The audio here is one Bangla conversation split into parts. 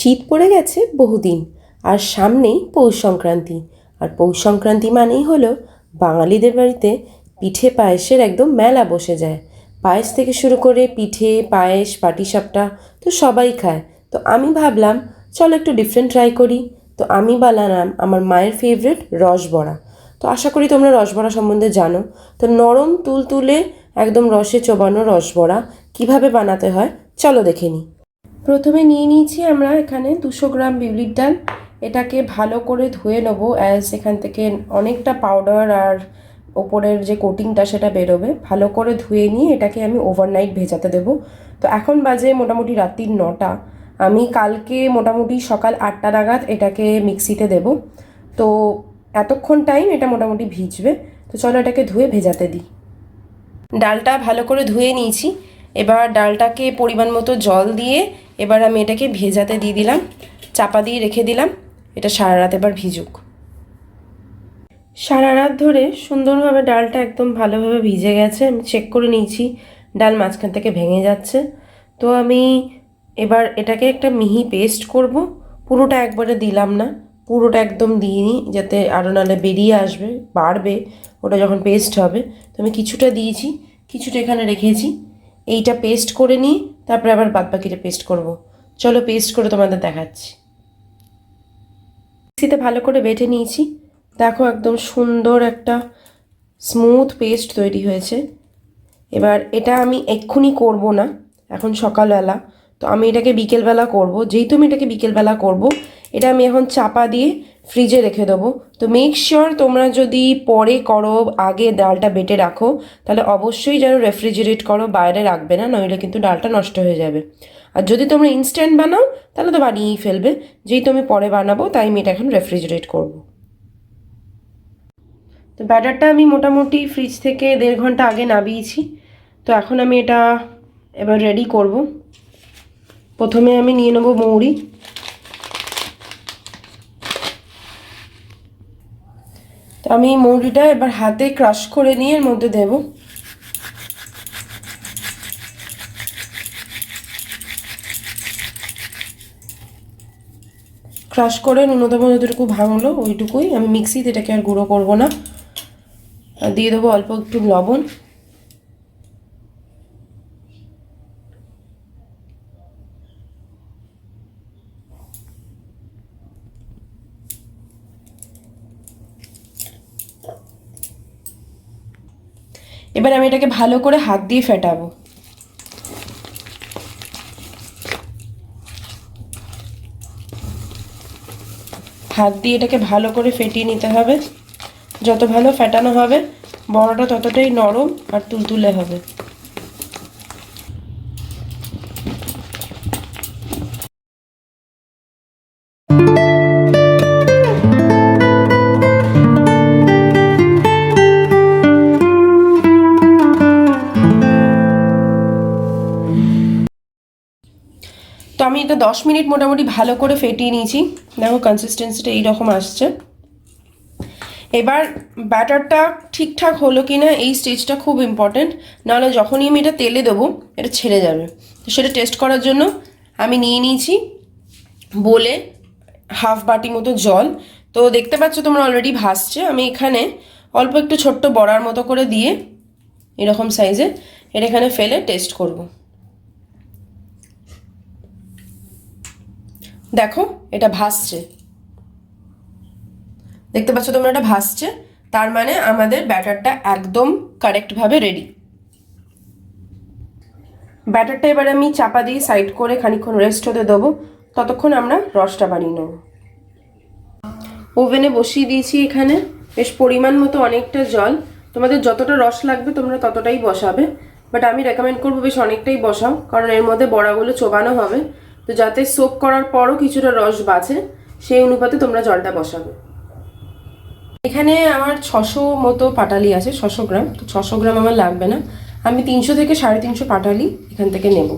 শীত পড়ে গেছে বহুদিন, আর সামনেই পৌষ সংক্রান্তি। আর পৌষ সংক্রান্তি মানেই হলো বাঙালিদের বাড়িতে পিঠে পায়েসের একদম মেলা বসে যায়। পায়েস থেকে শুরু করে পিঠে, পায়েস, পাটিসাপটা তো সবাই খায়। তো আমি ভাবলাম, চলো একটু ডিফারেন্ট ট্রাই করি। তো আমি বানালাম আমার মায়ের ফেভারিট রসবড়া। তো আশা করি তোমরা রসবড়া সম্বন্ধে জানো। তো নরম, তুলতুলে, একদম রসে চোবানো রসবড়া কীভাবে বানাতে হয়, চলো দেখে নিই। প্রথমে নিয়ে নিয়েছি আমরা এখানে দুশো গ্রাম বিউলির ডাল। এটাকে ভালো করে ধুয়ে নেব অ্যাজ এখান থেকে অনেকটা পাউডার আর ওপরের যে কোটিংটা সেটা বেরোবে। ভালো করে ধুয়ে নিয়ে এটাকে আমি ওভারনাইট ভেজাতে দেবো। তো এখন বাজে মোটামুটি রাত্রির নটা। আমি কালকে মোটামুটি সকাল আটটা নাগাদ এটাকে মিক্সিতে দেব। তো এতক্ষণ টাইম এটা মোটামুটি ভিজবে। তো চলো এটাকে ধুয়ে ভেজাতে দিই। ডালটা ভালো করে ধুয়ে নিয়েছি। এবার ডালটাকে পরিমাণ মতো জল দিয়ে এবার আমি এটাকে ভেজাতে দিয়ে দিলাম, চাপা দিয়ে রেখে দিলাম, এটা সারা রাত এবার ভিজুক। সারা রাত ধরে সুন্দরভাবে ডালটা একদম ভালোভাবে ভিজে গেছে, আমি চেক করে নিয়েছি, ডাল মাঝখান থেকে ভেঙে যাচ্ছে। তো আমি এবার এটাকে একটা মিহি পেস্ট করব, পুরোটা একবারে দিলাম না, পুরোটা একদম দিইনি, যাতে আরও নাহলে বেরিয়ে আসবে, বাড়বে, ওটা যখন পেস্ট হবে। তো আমি কিছুটা দিয়েছি, কিছুটা এখানে রেখেছি, এইটা পেস্ট করে নিই তারপরে আবার বাদ বাকিটা পেস্ট করব। চলো পেস্ট করে তোমাদের দেখাচ্ছি। মিক্সিতে ভালো করে বেটে নিয়েছি। দেখো একদম সুন্দর একটা স্মুথ পেস্ট তৈরি হয়েছে। এবার এটা আমি এক্ষুনি করব না, এখন সকালবেলা। তো আমি এটাকে বিকেলবেলা করব। যেহেতু আমি এটাকে বিকেলবেলা করব, এটা আমি এখন চাপা দিয়ে ফ্রিজে রেখে দেবো। তো মেক শিওর তোমরা যদি পরে করো, আগে ডালটা বেটে রাখো, তাহলে অবশ্যই যেন রেফ্রিজারেট করো, বাইরে রাখবে না, নইলে কিন্তু ডালটা নষ্ট হয়ে যাবে। আর যদি তোমরা ইনস্ট্যান্ট বানাও, তাহলে তো বানিয়েই ফেলবে। যেই তুমি পরে বানাবো, তাই আমি এটা এখন রেফ্রিজারেট করব। তো ব্যাটারটা আমি মোটামুটি ফ্রিজ থেকে দেড় ঘণ্টা আগে নামিয়েছি। তো এখন আমি এটা এবার রেডি করব। প্রথমে আমি নিয়ে নেব মৌরি। তো এই মৌরিটা এবার হাতে ক্রাশ করে নিয়ে এর মধ্যে দেব। ক্রাশ করে ন্যূনতম যতটুকু ভাঙলো ওইটুকুই। আমি মিক্সিতে এটাকে আর গুঁড়ো করব না। দিয়ে দেবো অল্প একটু লবণ। এবার আমি এটাকে ভালো করে হাত দিয়ে ফেটাবো। হাত দিয়ে এটাকে ভালো করে ফেটিয়ে নিতে হবে। যত ভালো ফেটানো হবে, বড়টা ততটাই নরম আর তুলতুলে হবে। এটা দশ মিনিট মোটামুটি ভালো করে ফেটিয়ে নিয়েছি। দেখো কনসিস্টেন্সিটা এইরকম আসছে। এবার ব্যাটারটা ঠিকঠাক হলো কি না এই স্টেজটা খুব ইম্পর্ট্যান্ট নাহলে যখনই আমি এটা তেলে দেবো, এটা ছেড়ে যাবে। তো সেটা টেস্ট করার জন্য আমি নিয়ে নিয়েছি বলে হাফ বাটি মতো জল। তো দেখতে পাচ্ছ তোমরা অলরেডি ভাসছে আমি এখানে অল্প একটু ছোট্ট বড়ার মতো করে দিয়ে এরকম সাইজে এটা এখানে ফেলে টেস্ট করব। দেখো, এটা ভাসছে। দেখতে পাচ্ছ তোমরা এটা ভাসছে? তার মানে আমাদের ব্যাটারটা একদম কারেক্টভাবে রেডি ব্যাটারটা এবার আমি চাপা দিয়ে সাইড করে খানিক্ষণ রেস্ট হতে দেবো। ততক্ষণ আমরা রসটা বানিয়ে নেব। ওভেনে বসিয়ে দিয়েছি এখানে। বেশ পরিমাণ মতো অনেকটা জল। তোমাদের যতটা রস লাগবে তোমরা ততটাই বসাবে। বাট আমি রেকমেন্ড করব বেশ অনেকটাই বসাও, কারণ এর মধ্যে বড়াগুলো চোবানো হবে। তো যাতে সোপ করার পরও কিছুটা রস বাঁচে, সেই অনুপাতে তোমরা জলটা বসাবে। এখানে আমার ছশো মতো পাটালি আছে, ছশো গ্রাম। তো ছশো গ্রাম আমার লাগবে না। আমি তিনশো থেকে সাড়ে তিনশো পাটালি এখান থেকে নেব।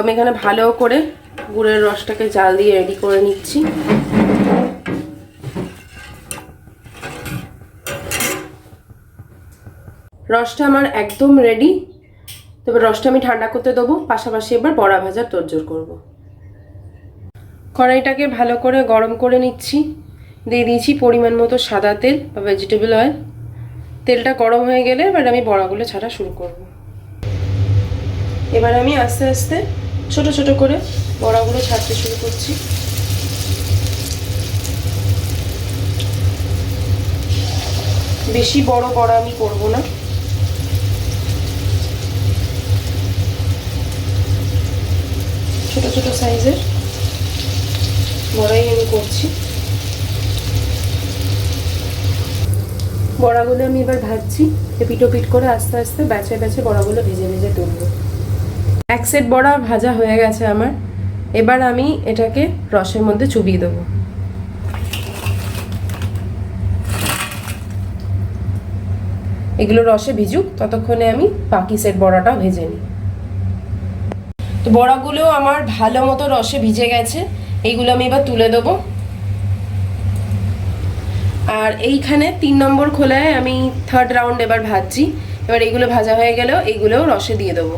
আমি এখানে ভালো করে গুড়ের রসটাকে জাল দিয়ে রেডি করে নিচ্ছি। রসটা আমার একদম রেডি তবে রসটা আমি ঠান্ডা করতে দেবো, পাশাপাশি এবার বড়া ভাজার তোড়জোড় করব। কড়াইটাকে ভালো করে গরম করে নিচ্ছি। দিয়ে দিয়েছি পরিমাণ মতো সাদা তেল বা ভেজিটেবল অয়েল তেলটা গরম হয়ে গেলে এবার আমি বড়াগুলো ছাড়া শুরু করব। এবার আমি আস্তে আস্তে ছোট ছোট করে বড়াগুলো ছাড়তে শুরু করছি। বেশি বড় বড়া আমি করব না। ছোট ছোট সাইজের বড়াই আমি করছি। বড়াগুলো আমি এবার ভাজছি। পিটো পিট করে আস্তে আস্তে ব্যাচে ব্যাচে বড়াগুলো ভেজে ভেজে তুলবো। এক সেট বড়া ভাজা হয়ে গেছে আমার। এবার আমি এটাকে রসের মধ্যে চুবিয়ে দেবো। এগুলো রসে ভিজুক, ততক্ষণে আমি বাকি সেট বড়াটাও ভেজে নিই। তো বড়াগুলো আমার ভালো মতো রসে ভিজে গেছে, এইগুলো আমি এবার তুলে দেবো। আর এইখানে তিন নম্বর খোলায় আমি থার্ড রাউন্ড এবার ভাজছি। এবার এইগুলো ভাজা হয়ে গেলেও এইগুলোও রসে দিয়ে দেবো।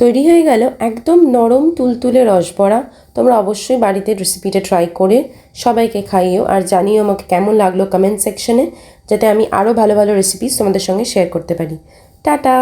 তৈরি হয়ে গেল একদম নরম তুলতুলে রসবড়া। তোমরা অবশ্যই বাড়িতে রেসিপিটা ট্রাই করে সবাইকে খাইও আর জানিও আমাকে কেমন লাগল কমেন্ট সেকশনে যাতে আমি আরও ভালো ভালো রেসিপিস তোমাদের সঙ্গে শেয়ার করতে পারি। টাটা!